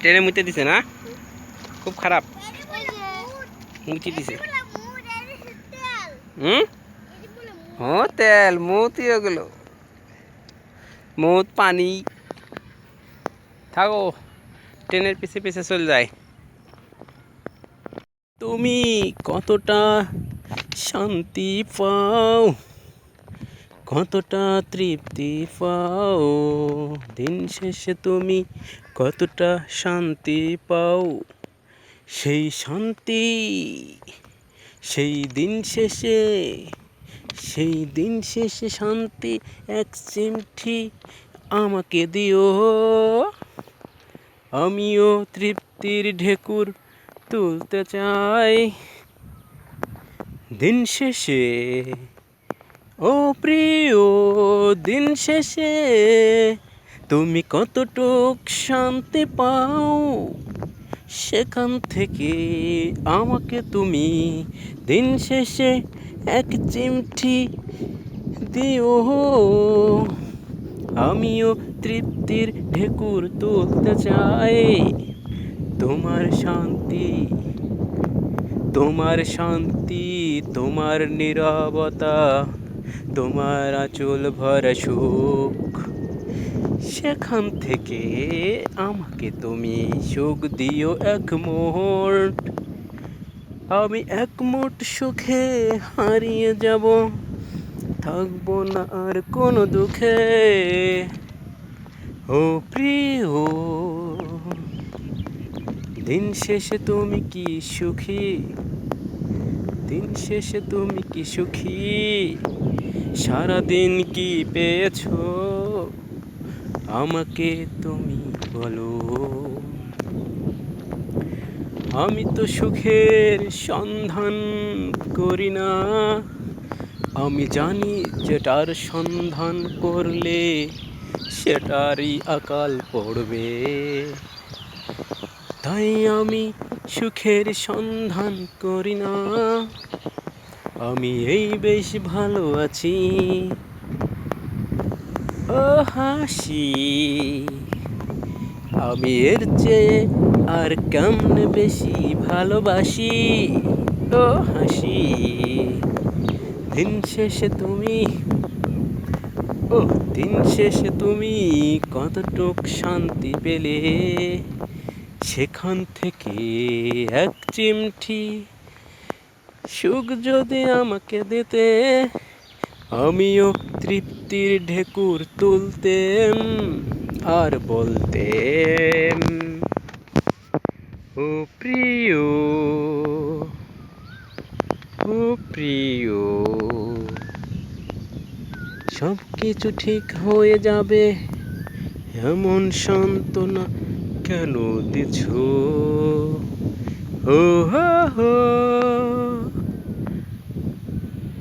ট্রেনে মুতে দিছে না? খুব খারাপ। মুচি দিছে। হুম? ও তেল মুতি ওগুলো মুত, পানি। থাকো, ট্রেনের পিছে পিছে চলে যায় তুমি কতটা শান্তি পাও? কতটা তৃপ্তি পাও? দিন শেষে তুমি কতটা শান্তি পাও? সেই শান্তি, সেই দিন শেষে, সেই দিন শেষে শান্তি এক চিমঠি আমাকে দিও। আমিও তৃপ্তির ঢেকুর তুলতে চাই। দিন শেষে ও প্রিয় দিন শেষে তুমি কতটুক শান্তি পাও? সেখান থেকে আমাকে তুমি দিন শেষে এক চিমটি দিও। আমিও তৃপ্তির ঢেকুর তুলতে চাই। তোমার শান্তি তোমার শান্তি, তোমার নীরবতা তোমার আঁচল ভরা সুখ। সেখান থেকে আমাকে তুমি সুখ দিও এক মোট আমি এক মোট সুখে হারিয়ে যাব। থাকব না আর কোনো দুঃখে। ও প্রিয়, দিন শেষে তুমি কি সুখী? দিন শেষে তুমি কি সুখী? সারাদিন কি পেয়েছ? আমাকে তুমি বলো। আমি তো সুখের সন্ধান করি না। আমি জানি যেটার সন্ধান করলে সেটারই আকাল পড়বে। তাই আমি সুখের সন্ধান করি না। আমি এই বেশ ভালো আছি। ও হাসি, আমি এর চেয়ে আর কেমনে বেশি ভালোবাসি? ও হাসি, দিন শেষে তুমি, ও দিন শেষে তুমি কতটুক শান্তি পেলে? সেখান থেকে এক চিমটি সুখ যদি আমাকে দিতে, আমিও তৃপ্তির ঢেকুর তুলতেম আর বলতে ও প্রিয় ও প্রিয় সব কিছু ঠিক হয়ে যাবে, এমন সান্ত্বনা কেন দিছ? ও হো হো